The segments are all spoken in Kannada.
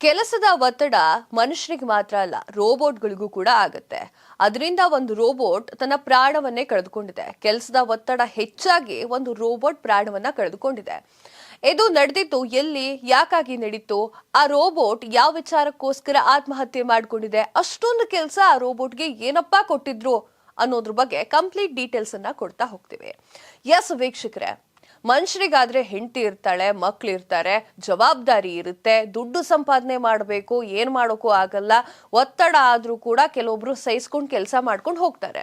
ಕೆಲಸದ ಒತ್ತಡ ಮನುಷ್ಯರಿಗೆ ಮಾತ್ರ ಅಲ್ಲ, ರೋಬೋಟ್ಗಳಿಗೂ ಕೂಡ ಆಗುತ್ತೆ. ಅದರಿಂದ ಒಂದು ರೋಬೋಟ್ ತನ್ನ ಪ್ರಾಣವನ್ನೇ ಕಳೆದುಕೊಂಡಿದೆ. ಕೆಲಸದ ಒತ್ತಡ ಹೆಚ್ಚಾಗಿ ಒಂದು ರೋಬೋಟ್ ಪ್ರಾಣವನ್ನ ಕಳೆದುಕೊಂಡಿದೆ. ಇದು ನಡೆದಿತ್ತು ಎಲ್ಲಿ, ಯಾಕಾಗಿ ನಡೀತು, ಆ ರೋಬೋಟ್ ಯಾವ ವಿಚಾರಕ್ಕೋಸ್ಕರ ಆತ್ಮಹತ್ಯೆ ಮಾಡಿಕೊಂಡಿದೆ, ಅಷ್ಟೊಂದು ಕೆಲಸ ಆ ರೋಬೋಟ್ಗೆ ಏನಪ್ಪಾ ಕೊಟ್ಟಿದ್ರು ಅನ್ನೋದ್ರ ಬಗ್ಗೆ ಕಂಪ್ಲೀಟ್ ಡೀಟೇಲ್ಸ್ ಅನ್ನ ಕೊಡ್ತಾ ಹೋಗ್ತೀವಿ. ಎಸ್ ವೀಕ್ಷಕರೇ. ಮನುಷ್ಯರಿಗಾದ್ರೆ ಹೆಂಡತಿ ಇರ್ತಾಳೆ, ಮಕ್ಳು ಇರ್ತಾರೆ, ಜವಾಬ್ದಾರಿ ಇರುತ್ತೆ, ದುಡ್ಡು ಸಂಪಾದನೆ ಮಾಡಬೇಕು, ಏನ್ ಮಾಡೋಕ್ಕೂ ಆಗಲ್ಲ, ಒತ್ತಡ ಆದ್ರೂ ಕೂಡ ಕೆಲವೊಬ್ರು ಸಹಿಸ್ಕೊಂಡು ಕೆಲಸ ಮಾಡ್ಕೊಂಡು ಹೋಗ್ತಾರೆ.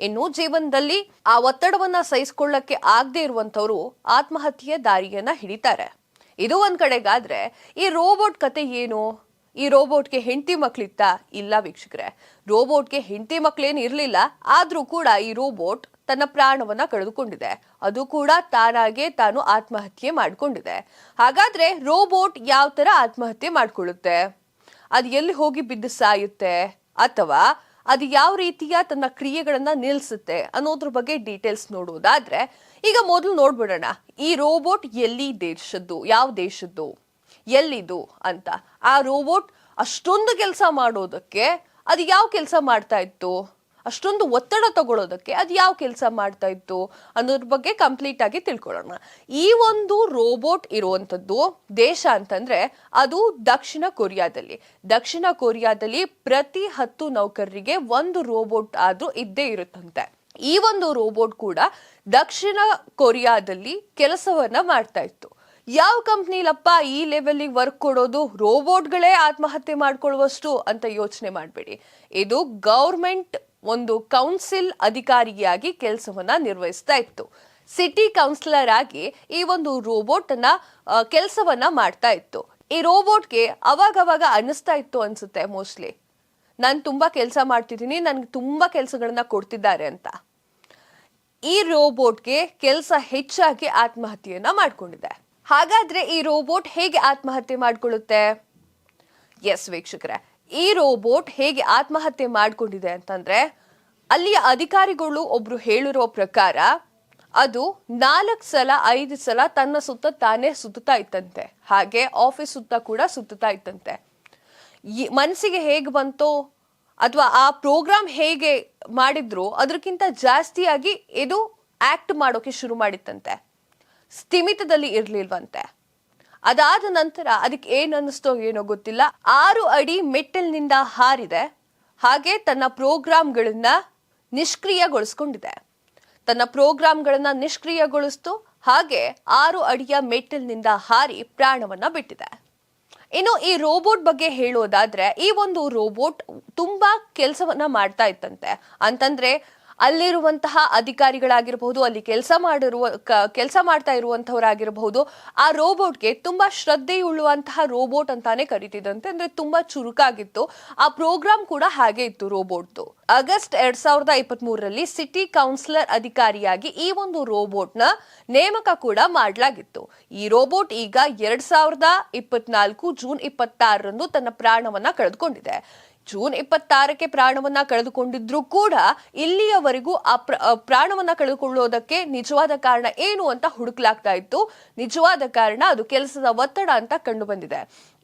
ಇನ್ನು ಜೀವನದಲ್ಲಿ ಆ ಒತ್ತಡವನ್ನ ಸಹಿಸ್ಕೊಳ್ಳಕ್ಕೆ ಆಗದೆ ಇರುವಂತವ್ರು ಆತ್ಮಹತ್ಯೆಯ ದಾರಿಯನ್ನ ಹಿಡಿತಾರೆ. ಇದು ಒಂದ್ ಕಡೆಗಾದ್ರೆ, ಈ ರೋಬೋಟ್ ಕತೆ ಏನು? ಈ ರೋಬೋಟ್ಗೆ ಹೆಂಡತಿ ಮಕ್ಳಿತ್ತ? ಇಲ್ಲ ವೀಕ್ಷಕರೇ, ರೋಬೋಟ್ಗೆ ಹೆಂಡತಿ ಮಕ್ಳೇನು ಇರಲಿಲ್ಲ, ಆದ್ರೂ ಕೂಡ ಈ ರೋಬೋಟ್ ತನ್ನ ಪ್ರಾಣವನ್ನ ಕಳೆದುಕೊಂಡಿದೆ. ಅದು ಕೂಡ ತಾನಾಗೆ ತಾನು ಆತ್ಮಹತ್ಯೆ ಮಾಡಿಕೊಂಡಿದೆ. ಹಾಗಾದ್ರೆ ರೋಬೋಟ್ ಯಾವ ತರ ಆತ್ಮಹತ್ಯೆ ಮಾಡ್ಕೊಳ್ಳುತ್ತೆ? ಅದು ಎಲ್ಲಿ ಹೋಗಿ ಬಿದ್ದು ಸಾಯುತ್ತೆ? ಅಥವಾ ಅದು ಯಾವ ರೀತಿಯ ತನ್ನ ಕ್ರಿಯೆಗಳನ್ನ ನಿಲ್ಲಿಸುತ್ತೆ ಅನ್ನೋದ್ರ ಬಗ್ಗೆ ಡೀಟೇಲ್ಸ್ ನೋಡುವುದಾದ್ರೆ ಈಗ ಮೊದಲು ನೋಡ್ಬಿಡೋಣ. ಈ ರೋಬೋಟ್ ಎಲ್ಲಿ ದೇಶದ್ದು? ಯಾವ ದೇಶದ್ದು? ಎಲ್ಲಿದು ಅಂತ. ಆ ರೋಬೋಟ್ ಅಷ್ಟೊಂದು ಕೆಲಸ ಮಾಡೋದಕ್ಕೆ ಅದು ಯಾವ ಕೆಲಸ ಮಾಡ್ತಾ ಇತ್ತು? ಅಷ್ಟೊಂದು ಒತ್ತಡ ತಗೊಳ್ಳೋದಕ್ಕೆ ಅದು ಯಾವ ಕೆಲಸ ಮಾಡ್ತಾ ಇತ್ತು ಅನ್ನೋದ್ರ ಬಗ್ಗೆ ಕಂಪ್ಲೀಟ್ ಆಗಿ ತಿಳ್ಕೊಳ್ಳೋಣ. ಈ ಒಂದು ರೋಬೋಟ್ ಇರುವಂತದ್ದು ದೇಶ ಅಂತಂದ್ರೆ ಅದು ದಕ್ಷಿಣ ಕೊರಿಯಾದಲ್ಲಿ. ದಕ್ಷಿಣ ಕೊರಿಯಾದಲ್ಲಿ ಪ್ರತಿ ಹತ್ತು ನೌಕರರಿಗೆ ಒಂದು ರೋಬೋಟ್ ಆದ್ರೂ ಇದ್ದೇ ಇರುತ್ತಂತೆ. ಈ ಒಂದು ರೋಬೋಟ್ ಕೂಡ ದಕ್ಷಿಣ ಕೊರಿಯಾದಲ್ಲಿ ಕೆಲಸವನ್ನ ಮಾಡ್ತಾ ಇತ್ತು. ಯಾವ ಕಂಪ್ನಿಲಪ್ಪ ಈ ಲೆವೆಲ್ಲಿಗೆ ವರ್ಕ್ ಕೊಡೋದು? ರೋಬೋಟ್ಗಳೇ ಆತ್ಮಹತ್ಯೆ ಮಾಡ್ಕೊಳ್ಳುವಷ್ಟು ಅಂತ ಯೋಚನೆ ಮಾಡಬೇಡಿ. ಇದು ಗೌರ್ಮೆಂಟ್ ಒಂದು ಕೌನ್ಸಿಲ್ ಅಧಿಕಾರಿಯಾಗಿ ಕೆಲಸವನ್ನ ನಿರ್ವಹಿಸ್ತಾ ಇತ್ತು. ಸಿಟಿ ಕೌನ್ಸಿಲರ್ ಆಗಿ ಈ ಒಂದು ರೋಬೋಟ್ ಅನ್ನ ಕೆಲಸವನ್ನ ಮಾಡ್ತಾ ಇತ್ತು. ಈ ರೋಬೋಟ್ಗೆ ಅವಾಗವಾಗ ಅನಿಸ್ತಾ ಇತ್ತು ಅನ್ಸುತ್ತೆ ಮೋಸ್ಟ್ಲಿ ನಾನು ತುಂಬಾ ಕೆಲಸ ಮಾಡ್ತಿದ್ದೀನಿ, ನನ್ಗೆ ತುಂಬಾ ಕೆಲಸಗಳನ್ನ ಕೊಡ್ತಿದ್ದಾರೆ ಅಂತ. ಈ ರೋಬೋಟ್ಗೆ ಕೆಲಸ ಹೆಚ್ಚಾಗಿ ಆತ್ಮಹತ್ಯೆಯನ್ನ ಮಾಡ್ಕೊಂಡಿದೆ. ಹಾಗಾದ್ರೆ ಈ ರೋಬೋಟ್ ಹೇಗೆ ಆತ್ಮಹತ್ಯೆ ಮಾಡ್ಕೊಳ್ಳುತ್ತೆ? ಎಸ್ ವೀಕ್ಷಕರೇ. ಈ ರೋಬೋಟ್ ಹೇಗೆ ಆತ್ಮಹತ್ಯೆ ಮಾಡಿಕೊಂಡಿದೆ ಅಂತಂದ್ರೆ, ಅಲ್ಲಿಯ ಅಧಿಕಾರಿಗಳು ಒಬ್ರು ಹೇಳಿರೋ ಪ್ರಕಾರ, ಅದು ನಾಲ್ಕು ಸಲ, ಐದು ಸಲ ತನ್ನ ಸುತ್ತ ತಾನೇ ಸುತ್ತುತ್ತಾ ಇತ್ತಂತೆ. ಹಾಗೆ ಆಫೀಸ್ ಸುತ್ತ ಕೂಡ ಸುತ್ತುತ್ತಾ ಇತ್ತಂತೆ. ಮನಸ್ಸಿಗೆ ಹೇಗೆ ಬಂತೋ, ಅಥವಾ ಆ ಪ್ರೋಗ್ರಾಮ್ ಹೇಗೆ ಮಾಡಿದ್ರು ಅದಕ್ಕಿಂತ ಜಾಸ್ತಿಯಾಗಿ ಇದು ಆಕ್ಟ್ ಮಾಡೋಕೆ ಶುರು ಮಾಡಿತ್ತಂತೆ. ಸ್ಥಿಮಿತದಲ್ಲಿ ಇರ್ಲಿಲ್ವಂತೆ. ಅದಾದ ನಂತರ ಅದಕ್ಕೆ ಏನ್ ಅನ್ನಿಸ್ತೋ ಏನೋ ಗೊತ್ತಿಲ್ಲ. ಆರು ಅಡಿ ಮೆಟ್ಟಲಿನಿಂದ ಹಾರಿದೆ. ಹಾಗೆ ತನ್ನ ಪ್ರೋಗ್ರಾಮ್ಗಳನ್ನ ನಿಷ್ಕ್ರಿಯಗೊಳಿಸ್ಕೊಂಡಿದೆ. ತನ್ನ ಪ್ರೋಗ್ರಾಮ್ಗಳನ್ನ ನಿಷ್ಕ್ರಿಯಗೊಳಿಸ್ತು. ಹಾಗೆ ಆರು ಅಡಿಯ ಮೆಟ್ಟಲಿನಿಂದ ಹಾರಿ ಪ್ರಾಣವನ್ನ ಬಿಟ್ಟಿದೆ. ಇನ್ನು ಈ ರೋಬೋಟ್ ಬಗ್ಗೆ ಹೇಳೋದಾದ್ರೆ ಈ ಒಂದು ರೋಬೋಟ್ ತುಂಬಾ ಕೆಲಸವನ್ನ ಮಾಡ್ತಾ ಇತ್ತಂತೆ. ಅಂತಂದ್ರೆ ಅಲ್ಲಿರುವಂತಹ ಅಧಿಕಾರಿಗಳಾಗಿರಬಹುದು, ಅಲ್ಲಿ ಕೆಲಸ ಮಾಡಿರುವ ಕೆಲಸ ಮಾಡ್ತಾ ಇರುವಂತಹವರಾಗಿರಬಹುದು ಆ ರೋಬೋಟ್ಗೆ ತುಂಬಾ ಶ್ರದ್ಧೆಯುಳ್ಳುವಂತಹ ರೋಬೋಟ್ ಅಂತಾನೆ ಕರಿತಿದಂತೆ ಅಂದ್ರೆ ತುಂಬಾ ಚುರುಕಾಗಿತ್ತು. ಆ ಪ್ರೋಗ್ರಾಮ್ ಕೂಡ ಹಾಗೆ ಇತ್ತು ರೋಬೋಟ್ದು. ಆಗಸ್ಟ್ ಎರಡ್ ಸಾವಿರದ ಇಪ್ಪತ್ತ್ ಮೂರರಲ್ಲಿ ಸಿಟಿ ಕೌನ್ಸಿಲರ್ ಅಧಿಕಾರಿಯಾಗಿ ಈ ಒಂದು ರೋಬೋಟ್ನ ನೇಮಕ ಕೂಡ ಮಾಡಲಾಗಿತ್ತು. ಈ ರೋಬೋಟ್ ಈಗ ಎರಡ್ ಸಾವಿರದ ಇಪ್ಪತ್ನಾಲ್ಕು ಜೂನ್ ಇಪ್ಪತ್ತಾರರಂದು ತನ್ನ ಪ್ರಾಣವನ್ನ ಕಳೆದುಕೊಂಡಿದೆ. ಜೂನ್ ಇಪ್ಪತ್ತಾರಕ್ಕೆ ಪ್ರಾಣವನ್ನ ಕಳೆದುಕೊಂಡಿದ್ರು ಕೂಡ ಇಲ್ಲಿಯವರೆಗೂ ಆ ಪ್ರಾಣವನ್ನ ಕಳೆದುಕೊಳ್ಳೋದಕ್ಕೆ ನಿಜವಾದ ಕಾರಣ ಏನು ಅಂತ ಹುಡುಕ್ಲಾಗ್ತಾ ಇತ್ತು. ನಿಜವಾದ ಕಾರಣ ಅದು ಕೆಲಸದ ಒತ್ತಡ ಅಂತ ಕಂಡು ಬಂದಿದೆ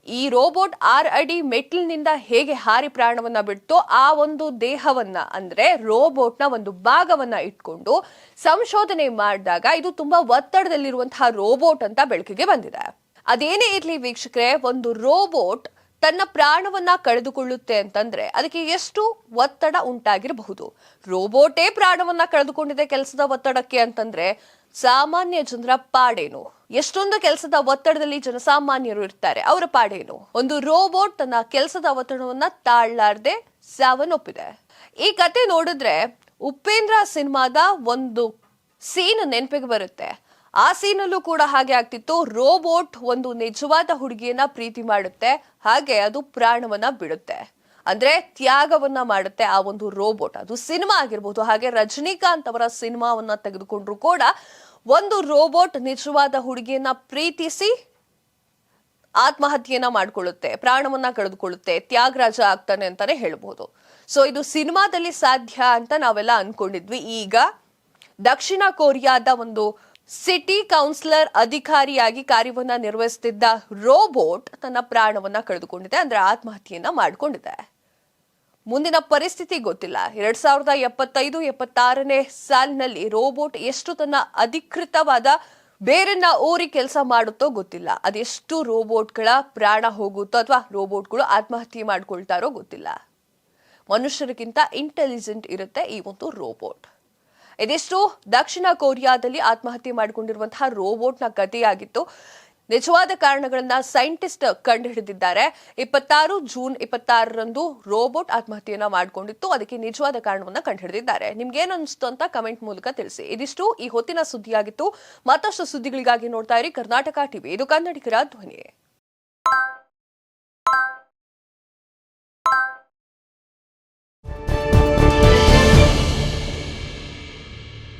ಈ ರೋಬೋಟ್ ಆರ್ ಅಡಿ ಮೆಟ್ಲಿನಿಂದ ಹೇಗೆ ಹಾರಿ ಪ್ರಾಣವನ್ನ ಬಿಡ್ತೋ ಆ ಒಂದು ದೇಹವನ್ನ, ಅಂದ್ರೆ ರೋಬೋಟ್ನ ಒಂದು ಭಾಗವನ್ನ ಇಟ್ಕೊಂಡು ಸಂಶೋಧನೆ ಮಾಡಿದಾಗ ಇದು ತುಂಬಾ ಒತ್ತಡದಲ್ಲಿರುವಂತಹ ರೋಬೋಟ್ ಅಂತ ಬೆಳಕಿಗೆ ಬಂದಿದೆ. ಅದೇನೇ ಇರ್ಲಿ ವೀಕ್ಷಕರೇ, ಒಂದು ರೋಬೋಟ್ ತನ್ನ ಪ್ರಾಣವನ್ನ ಕಳೆದುಕೊಳ್ಳುತ್ತೆ ಅಂತಂದ್ರೆ ಅದಕ್ಕೆ ಎಷ್ಟು ಒತ್ತಡ ಉಂಟಾಗಿರಬಹುದು. ರೋಬೋಟೇ ಪ್ರಾಣವನ್ನ ಕಳೆದುಕೊಂಡಿದೆ ಕೆಲಸದ ಒತ್ತಡಕ್ಕೆ ಅಂತಂದ್ರೆ ಸಾಮಾನ್ಯ ಜನರ ಪಾಡೇನು? ಎಷ್ಟೊಂದು ಕೆಲಸದ ಒತ್ತಡದಲ್ಲಿ ಜನಸಾಮಾನ್ಯರು ಇರ್ತಾರೆ, ಅವರ ಪಾಡೇನು? ಒಂದು ರೋಬೋಟ್ ತನ್ನ ಕೆಲಸದ ಒತ್ತಡವನ್ನ ತಾಳ್ಲಾರ್ದೆ ಸಾವನ್ನೊಪ್ಪಿದೆ. ಈ ಕತೆ ನೋಡಿದ್ರೆ ಉಪೇಂದ್ರ ಸಿನಿಮಾದ ಒಂದು ಸೀನ್ ನೆನಪಿಗೆ ಬರುತ್ತೆ. ಆ ಸೀನಲ್ಲೂ ಕೂಡ ಹಾಗೆ ಆಗ್ತಿತ್ತು. ರೋಬೋಟ್ ಒಂದು ನಿಜವಾದ ಹುಡುಗಿಯನ್ನ ಪ್ರೀತಿ ಮಾಡುತ್ತೆ. ಹಾಗೆ ಅದು ಪ್ರಾಣವನ್ನ ಬಿಡುತ್ತೆ. ಅಂದ್ರೆ ತ್ಯಾಗವನ್ನ ಮಾಡುತ್ತೆ ಆ ಒಂದು ರೋಬೋಟ್. ಅದು ಸಿನಿಮಾ ಆಗಿರ್ಬೋದು. ಹಾಗೆ ರಜನಿಕಾಂತ್ ಅವರ ಸಿನಿಮಾವನ್ನ ತೆಗೆದುಕೊಂಡ್ರು ಕೂಡ ಒಂದು ರೋಬೋಟ್ ನಿಜವಾದ ಹುಡುಗಿಯನ್ನ ಪ್ರೀತಿಸಿ ಆತ್ಮಹತ್ಯೆಯನ್ನ ಮಾಡಿಕೊಳ್ಳುತ್ತೆ, ಪ್ರಾಣವನ್ನ ಕಳೆದುಕೊಳ್ಳುತ್ತೆ, ತ್ಯಾಗರಾಜ ಆಗ್ತಾನೆ ಅಂತಾನೆ ಹೇಳ್ಬೋದು. ಸೊ ಇದು ಸಿನಿಮಾದಲ್ಲಿ ಸಾಧ್ಯ ಅಂತ ನಾವೆಲ್ಲ ಅನ್ಕೊಂಡಿದ್ವಿ. ಈಗ ದಕ್ಷಿಣ ಕೊರಿಯಾದ ಒಂದು ಸಿಟಿ ಕೌನ್ಸಿಲರ್ ಅಧಿಕಾರಿಯಾಗಿ ಕಾರ್ಯವನ್ನ ನಿರ್ವಹಿಸುತ್ತಿದ್ದ ರೋಬೋಟ್ ತನ್ನ ಪ್ರಾಣವನ್ನ ಕಳೆದುಕೊಂಡಿದೆ, ಅಂದ್ರೆ ಆತ್ಮಹತ್ಯೆಯನ್ನ ಮಾಡಿಕೊಂಡಿದೆ. ಮುಂದಿನ ಪರಿಸ್ಥಿತಿ ಗೊತ್ತಿಲ್ಲ. ಎರಡ್ ಸಾವಿರದ ಎಪ್ಪತ್ತೈದು, ಎಪ್ಪತ್ತಾರನೇ ಸಾಲಿನಲ್ಲಿ ರೋಬೋಟ್ ಎಷ್ಟು ತನ್ನ ಅಧಿಕೃತವಾದ ಬೇರೆನ್ನ ಊರಿ ಕೆಲಸ ಮಾಡುತ್ತೋ ಗೊತ್ತಿಲ್ಲ. ಅದೆಷ್ಟು ರೋಬೋಟ್ಗಳ ಪ್ರಾಣ ಹೋಗುತ್ತೋ ಅಥವಾ ರೋಬೋಟ್ಗಳು ಆತ್ಮಹತ್ಯೆ ಮಾಡ್ಕೊಳ್ತಾರೋ ಗೊತ್ತಿಲ್ಲ. ಮನುಷ್ಯರಿಗಿಂತ ಇಂಟೆಲಿಜೆಂಟ್ ಇರುತ್ತೆ ಈ ಒಂದು ರೋಬೋಟ್. ಇದಿಷ್ಟು ದಕ್ಷಿಣ ಕೊರಿಯಾದಲ್ಲಿ ಆತ್ಮಹತ್ಯೆ ಮಾಡಿಕೊಂಡಿರುವಂತಹ ರೋಬೋಟ್ನ ಕಥೆಯಾಗಿತ್ತು ನಿಜವಾದ ಕಾರಣಗಳನ್ನ ಸೈಂಟಿಸ್ಟ್ ಕಂಡುಹಿಡಿದಿದ್ದಾರೆ. ಇಪ್ಪತ್ತಾರು ಜೂನ್ ಇಪ್ಪತ್ತಾರರಂದು ರೋಬೋಟ್ ಆತ್ಮಹತ್ಯೆಯನ್ನ ಮಾಡಿಕೊಂಡಿತ್ತು. ಅದಕ್ಕೆ ನಿಜವಾದ ಕಾರಣವನ್ನ ಕಂಡುಹಿಡಿದಿದ್ದಾರೆ. ನಿಮ್ಗೆ ಏನು ಅನಿಸ್ತು ಅಂತ ಕಮೆಂಟ್ ಮೂಲಕ ತಿಳಿಸಿ. ಇದಿಷ್ಟು ಈ ಹೊತ್ತಿನ ಸುದ್ದಿಯಾಗಿತ್ತು. ಮತ್ತಷ್ಟು ಸುದ್ದಿಗಳಿಗಾಗಿ ನೋಡ್ತಾ ಇರಿ ಕರ್ನಾಟಕ ಟಿವಿ. ಇದು ಕನ್ನಡಿಗರ ಧ್ವನಿ.